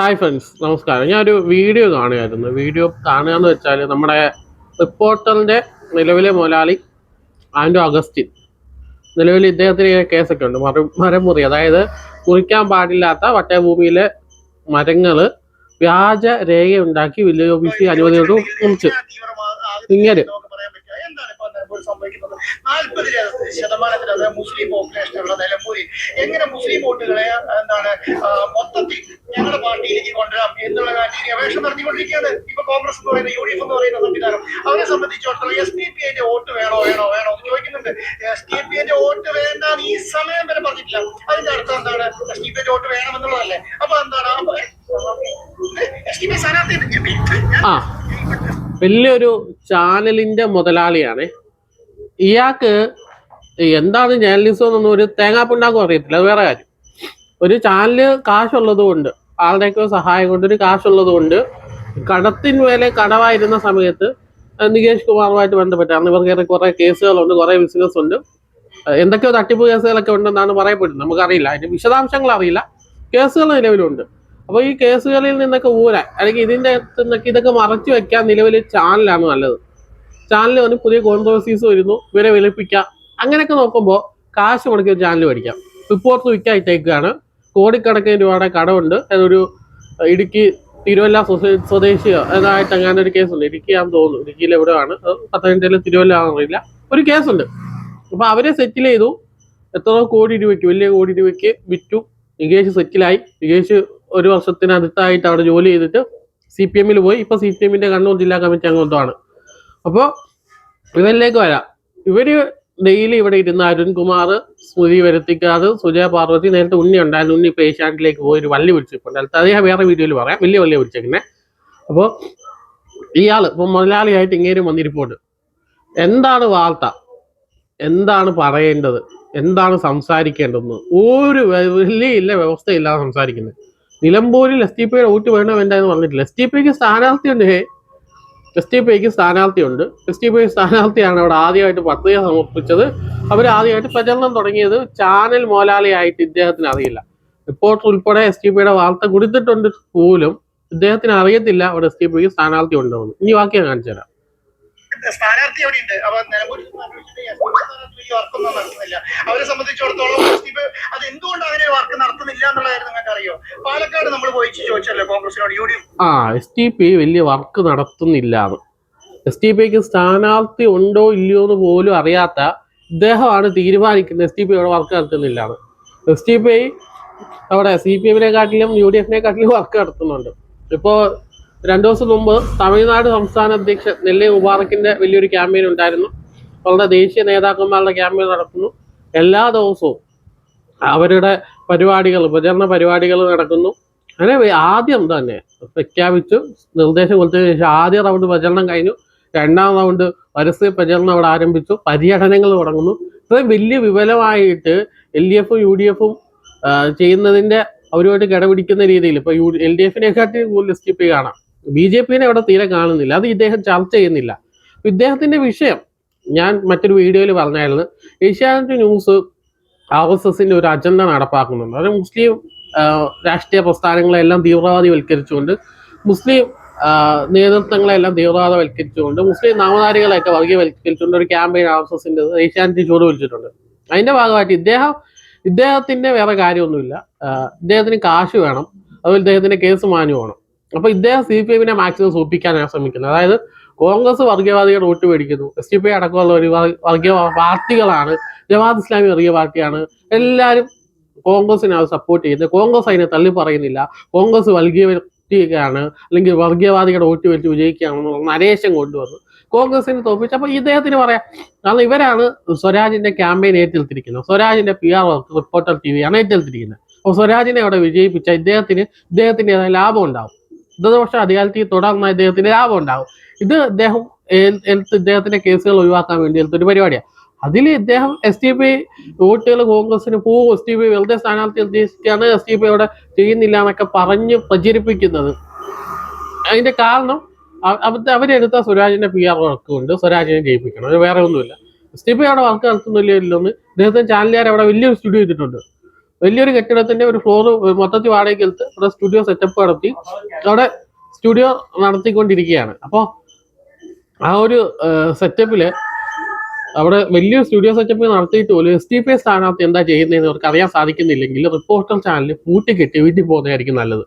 Hi friends നമസ്കാരം. ഞാനൊരു video കാണുകയായിരുന്നു. Video കാണുക എന്ന് വെച്ചാൽ നമ്മുടെ റിപ്പോർട്ടറിന്റെ നിലവിലെ മുതലാളി ആൻഡോ അഗസ്റ്റിൻ. നിലവിൽ ഇദ്ദേഹത്തിന് കേസൊക്കെ ഉണ്ട് മര മരമുറി അതായത് കുറിക്കാൻ പാടില്ലാത്ത വട്ടഭൂമിയിലെ മരങ്ങൾ വ്യാജ രേഖ ഉണ്ടാക്കി വില്ലേജ് ഓഫീസിൽ അനുമതിയോട് കുറിച്ച് ഇങ്ങനെ. ശതമാനത്തിൽ അത് മുസ്ലിം പോപ്പുലേഷൻ ഉള്ള നിലമ്പൂരിൽ. എങ്ങനെ മുസ്ലിം വോട്ടുകളെ എന്താണ് മൊത്തത്തിൽ ഗവേഷണം നടത്തിക്കൊണ്ടിരിക്കുകയാണ് ഇപ്പൊ കോൺഗ്രസ് എന്ന് പറയുന്ന യു ഡി എഫ് എന്ന് പറയുന്ന സംവിധാനം. അവരെ സംബന്ധിച്ചിടത്തോളം എസ് ഡി പി ഐന്റെ വോട്ട് വേണോ വേണോ വേണോ എന്ന് ചോദിക്കുന്നുണ്ട്. എസ് ഡി പി ഐന്റെ വോട്ട് വേണ്ട എന്ന് ഈ സമയം വരെ പറഞ്ഞിട്ടില്ല. അതിന്റെ അർത്ഥം എന്താണ്? എസ് ഡി പി ഐന്റെ വോട്ട് വേണമെന്നുള്ളതല്ലേ. അപ്പൊ എന്താണ്? എസ് ഡി പി സ്ഥാനാർത്ഥി വലിയൊരു ചാനലിന്റെ മുതലാളിയാണ്. ഇയാൾക്ക് എന്താണ് ജേർണലിസം എന്നൊന്നും ഒരു തേങ്ങാപ്പുണ്ടാക്കും അറിയത്തില്ല. അത് വേറെ കാര്യം. ഒരു ചാനൽ കാശുള്ളത് കൊണ്ട് ആളുടെയൊക്കെ സഹായം കൊണ്ട് ഒരു കാശുള്ളത് കൊണ്ട് കടത്തിന് മേലെ കടവായിരുന്ന സമയത്ത് നികേഷ് കുമാറുമായിട്ട് ബന്ധപ്പെട്ട് അന്ന് ഇവർക്ക് കുറെ കേസുകളുണ്ട് കുറെ ബിസിനസ് ഉണ്ട്. എന്തൊക്കെയോ തട്ടിപ്പ് കേസുകളൊക്കെ ഉണ്ടെന്നാണ് പറയപ്പെടുന്നത്. നമുക്കറിയില്ല. അതിന്റെ വിശദാംശങ്ങൾ അറിയില്ല. കേസുകൾ നിലവിലുണ്ട്. അപ്പോൾ ഈ കേസുകളിൽ നിന്നൊക്കെ ഊരാൻ അല്ലെങ്കിൽ ഇതിന്റെ നിന്നൊക്കെ ഇതൊക്കെ മറച്ചു വെക്കാൻ നിലവിൽ ചാനലാണ് നല്ലത്. ചാനൽ വന്ന് പുതിയ കോൺട്രവേഴ്സീസ് വരുന്നു ഇവരെ വിളിപ്പിക്കാം. അങ്ങനെയൊക്കെ നോക്കുമ്പോൾ കാശ് മുടക്കി ചാനൽ മേടിക്കാം. റിപ്പോർട്ട് വിൽക്കാൻ ഇട്ടേക്കാണ് കോടിക്കണക്കിന് രൂപയുടെ കടമുണ്ട്. അതൊരു ഇടുക്കി തിരുവല്ല സ്വദേശിയോ അതായിട്ട് അങ്ങനെ ഒരു കേസുണ്ട്. ഇടുക്കിയാന്ന് തോന്നുന്നു. ഇടുക്കിയിൽ എവിടെ ആണ് പത്തനംതിട്ടയിൽ തിരുവല്ല ആണെന്നറിയില്ല ഒരു കേസുണ്ട്. അപ്പൊ അവരെ സെറ്റിൽ ചെയ്തു. എത്ര കോടി രൂപയ്ക്ക് വലിയ കോടി രൂപയ്ക്ക് വിറ്റു. നികേഷ് സെറ്റിലായി നികേഷ് ഒരു വർഷത്തിനടുത്തായിട്ട് അവിടെ ജോലി ചെയ്തിട്ട് സി പി എമ്മിൽ പോയി. ഇപ്പൊ സി പി എമ്മിന്റെ കണ്ണൂർ ജില്ലാ കമ്മിറ്റി അംഗത്വമാണ്. അപ്പോൾ ഇവരിലേക്ക് വരാം. ഇവർ ഡെയിലി ഇവിടെ ഇരുന്ന അരുൺകുമാർ സ്മൃതി വരുത്തിക്കാതെ സുജയ പാർവതി നേരത്തെ ഉണ്ണി ഉണ്ടായിരുന്നു. ഉണ്ണി ഇപ്പോൾ ഏഷ്യാനെറ്റിലേക്ക് പോയി ഒരു വള്ളി പിടിച്ചിട്ടുണ്ട് ഞാൻ വേറെ വീഡിയോയിൽ പറയാം. വലിയ വള്ളി പിടിച്ചേക്കുന്നത് അപ്പോൾ ഇയാൾ ഇപ്പോൾ മുതലാളിയായിട്ട് ഇങ്ങേരും വന്നിരിപ്പോട്ട് എന്താണ് വാർത്ത? എന്താണ് പറയേണ്ടത്? എന്താണ് സംസാരിക്കേണ്ടതെന്ന്? ഒരു വലിയ ഇല്ല വ്യവസ്ഥയില്ലാതെ സംസാരിക്കുന്നത്. നിലമ്പൂരിൽ എസ് ടി പിയുടെ വോട്ട് എന്ന് പറഞ്ഞിട്ടില്ല. എസ് ടി പിക്ക് സ്ഥാനാർത്ഥിയുണ്ട്. എസ് ടി പിക്ക് സ്ഥാനാർത്ഥിയുണ്ട്. എസ് ടി പി സ്ഥാനാർത്ഥിയാണ് അവിടെ ആദ്യമായിട്ട് പത്രിക സമർപ്പിച്ചത്. അവർ ആദ്യമായിട്ട് പ്രചരണം തുടങ്ങിയത് ചാനൽ മോലാളിയായിട്ട് ഇദ്ദേഹത്തിന് അറിയില്ല. റിപ്പോർട്ടർ ഉൾപ്പെടെ എസ് ടി പിയുടെ വാർത്ത കൊടുത്തിട്ടുണ്ട് പോലും ഇദ്ദേഹത്തിന് അറിയത്തില്ല അവിടെ എസ് ടി പിക്ക് സ്ഥാനാർത്ഥി ഉണ്ടോന്ന് ഇനി ഞാൻ കാണിച്ചു തരാം. സ്ഥാനാർത്ഥി അവിടെ ഉണ്ട്? അപ്പൊ നിലമ്പൂരിൽ അവരെ സംബന്ധിച്ചിടത്തോളം അത് എന്തുകൊണ്ട് അങ്ങനെ വർക്ക് പാലക്കാട് നമ്മൾ പോയി ചോദിച്ചല്ലോ ആ എസ് ടി പി വലിയ വർക്ക് നടത്തുന്നില്ല എസ് ടി പിക്ക് സ്ഥാനാർത്ഥി ഉണ്ടോ ഇല്ലയോ എന്ന് പോലും അറിയാത്ത ഇദ്ദേഹമാണ് തീരുമാനിക്കുന്നത് എസ് ടി പി അവിടെ വർക്ക് നടത്തുന്നില്ല എസ് ടി പി അവിടെ സി പി എമ്മിനെ കാട്ടിലും യു ഡി എഫിനെ കാട്ടിലും വർക്ക് നടത്തുന്നുണ്ട്. ഇപ്പോൾ രണ്ടു ദിവസം മുമ്പ് തമിഴ്നാട് സംസ്ഥാന അധ്യക്ഷൻ നെല്ലി മുബാറക്കിന്റെ വലിയൊരു ക്യാമ്പയിൻ ഉണ്ടായിരുന്നു. അവരുടെ ദേശീയ നേതാക്കന്മാരുടെ ക്യാമ്പയിൻ നടക്കുന്നു എല്ലാ ദിവസവും അവരുടെ പരിപാടികൾ പ്രചരണ പരിപാടികൾ നടക്കുന്നു. അങ്ങനെ ആദ്യം തന്നെ പ്രഖ്യാപിച്ചു നിർദ്ദേശം കൊടുത്തതിന് ശേഷം ആദ്യ റൗണ്ട് പ്രചരണം കഴിഞ്ഞു. രണ്ടാം റൗണ്ട് പരസ്യ പ്രചരണം അവിടെ ആരംഭിച്ചു. പര്യടനങ്ങൾ തുടങ്ങുന്നു. ഇത്രയും വലിയ വിപുലമായിട്ട് എൽ ഡി എഫും യു ഡി എഫും ചെയ്യുന്നതിന്റെ അവരുമായിട്ട് കിടപിടിക്കുന്ന രീതിയിൽ ഇപ്പൊ യു എൽ ഡി എഫിനെക്കാട്ടി കൂടുതൽ എസ് പി കാണാം. ബി ജെ പിനെ അവിടെ തീരെ കാണുന്നില്ല. അത് ഇദ്ദേഹം ചർച്ച ചെയ്യുന്നില്ല. ഇദ്ദേഹത്തിന്റെ വിഷയം ഞാൻ മറ്റൊരു വീഡിയോയിൽ പറഞ്ഞായിരുന്നു. ഏഷ്യാനെറ്റ് ന്യൂസ് ആർ എസ് എസിന്റെ ഒരു അജണ്ട നടപ്പാക്കുന്നുണ്ട്. അത് മുസ്ലിം രാഷ്ട്രീയ പ്രസ്ഥാനങ്ങളെല്ലാം തീവ്രവാദിവൽക്കരിച്ചുകൊണ്ട് മുസ്ലിം നേതൃത്വങ്ങളെല്ലാം തീവ്രവാദവൽക്കരിച്ചുകൊണ്ട് മുസ്ലിം നാമധാരികളെയൊക്കെ വർഗീയവൽക്കരിച്ചുകൊണ്ട് ഒരു ക്യാമ്പയിൻ ആർ എസ് എസിന്റെ ഏഷ്യാനെറ്റ് ചൂട് വിളിച്ചിട്ടുണ്ട് അതിന്റെ ഭാഗമായിട്ട് ഇദ്ദേഹം ഇദ്ദേഹത്തിന്റെ വേറെ കാര്യമൊന്നുമില്ല. ഇദ്ദേഹത്തിന് കാശ് വേണം. അതുപോലെ ഇദ്ദേഹത്തിന്റെ കേസ് മാനു വേണം. അപ്പൊ ഇദ്ദേഹം സി പി എമ്മിനെ മാക്സിമം സൂപ്പിക്കാനാണ് ശ്രമിക്കുന്നത് അതായത് കോൺഗ്രസ് വർഗീയവാദികളുടെ വോട്ട് മേടിക്കുന്നു. എസ് ടി പി അടക്കമുള്ള ഒരു വർഗീയ പാർട്ടികളാണ്. ജമാഅത്ത് ഇസ്ലാമി വർഗീയ പാർട്ടിയാണ്. എല്ലാവരും കോൺഗ്രസിനെ അവർ സപ്പോർട്ട് ചെയ്യുന്നത് കോൺഗ്രസ് അതിനെ തള്ളി പറയുന്നില്ല. കോൺഗ്രസ് വർഗീയ വ്യക്തിയാണ് അല്ലെങ്കിൽ വർഗീയവാദികളുടെ വോട്ട് വെച്ച് വിജയിക്കുകയാണെന്നുള്ള നരേശം കൊണ്ടുവന്നു. കോൺഗ്രസിനെ തോപ്പിച്ചു അപ്പൊ ഇദ്ദേഹത്തിന് പറയാം. കാരണം ഇവരാണ് സ്വരാജിന്റെ ക്യാമ്പയിൻ ഏറ്റെടുത്തിരിക്കുന്നത്. സ്വരാജിന്റെ പി ആർ റിപ്പോർട്ടർ ടി വിയാണ് ഏറ്റെടുത്തിരിക്കുന്നത്. അപ്പോൾ സ്വരാജിനെ അവിടെ വിജയിപ്പിച്ച ഇദ്ദേഹത്തിന് ഇദ്ദേഹത്തിന്റെതായ ലാഭം ഉണ്ടാവും. ഇടതുപക്ഷ അധികാരത്തിൽ തുടർന്ന ഇദ്ദേഹത്തിന് ലാഭം ഉണ്ടാകും. ഇത് ഇദ്ദേഹം ഇദ്ദേഹത്തിന്റെ കേസുകൾ ഒഴിവാക്കാൻ വേണ്ടി എടുത്തൊരു പരിപാടിയാണ്. അതിൽ ഇദ്ദേഹം എസ് ടി പി വോട്ടുകൾ കോൺഗ്രസിന് പോകും. എസ് ടി പി വെറുതെ സ്ഥാനാർത്ഥി ഉദ്ദേശിച്ചാണ് എസ് ടി പി അവിടെ ചെയ്യുന്നില്ല എന്നൊക്കെ പറഞ്ഞ് പ്രചരിപ്പിക്കുന്നത്. അതിന്റെ കാരണം അവ- അവ- അവരെടുത്ത സ്വരാജിന്റെ പി ആർ വർക്ക് കൊണ്ട് സ്വരാജിനെ ജയിപ്പിക്കണം. അത് വേറെ ഒന്നുമില്ല. എസ് ടി പി അവിടെ വർക്ക് നടത്തുന്നില്ല ഇല്ലെന്ന് ഇദ്ദേഹത്തിന് ചാനലുകാർ അവിടെ വലിയൊരു സ്റ്റുഡിയോ ചെയ്തിട്ടുണ്ട്. വലിയൊരു കെട്ടിടത്തിന്റെ ഒരു ഫ്ലോർ മൊത്തത്തിൽ വാടകയ്ക്ക് എടുത്ത് അവിടെ സ്റ്റുഡിയോ സെറ്റപ്പ് നടത്തി. അവിടെ സ്റ്റുഡിയോ നടത്തിക്കൊണ്ടിരിക്കുകയാണ്. അപ്പോൾ ആ ഒരു സെറ്റപ്പിൽ അവിടെ വലിയൊരു സ്റ്റുഡിയോ സെറ്റപ്പ് നടത്തിയിട്ട് പോലും എസ് ടി പി സ്ഥാനാർത്ഥി എന്താ ചെയ്യുന്നതെന്ന് അവർക്ക് അറിയാൻ സാധിക്കുന്നില്ലെങ്കിൽ റിപ്പോർട്ടർ ചാനൽ പൂട്ടിക്കെട്ടി വീട്ടിൽ പോകുന്നതായിരിക്കും നല്ലത്.